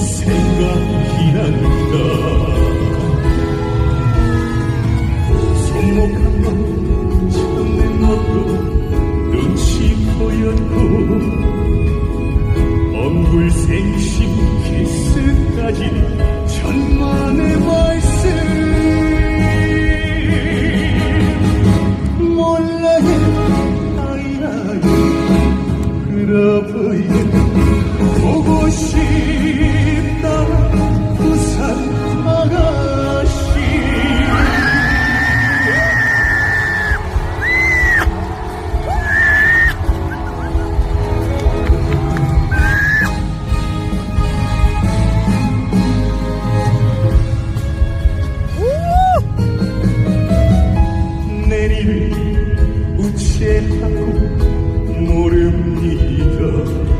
생각이 난다. 손목 한번 찾는 것도 눈치 보였고 얼굴 생심 키스까지 천만의 말씀. 몰라요 아이라고 그러보여 보고 싶 모릅니다.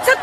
미쳤다.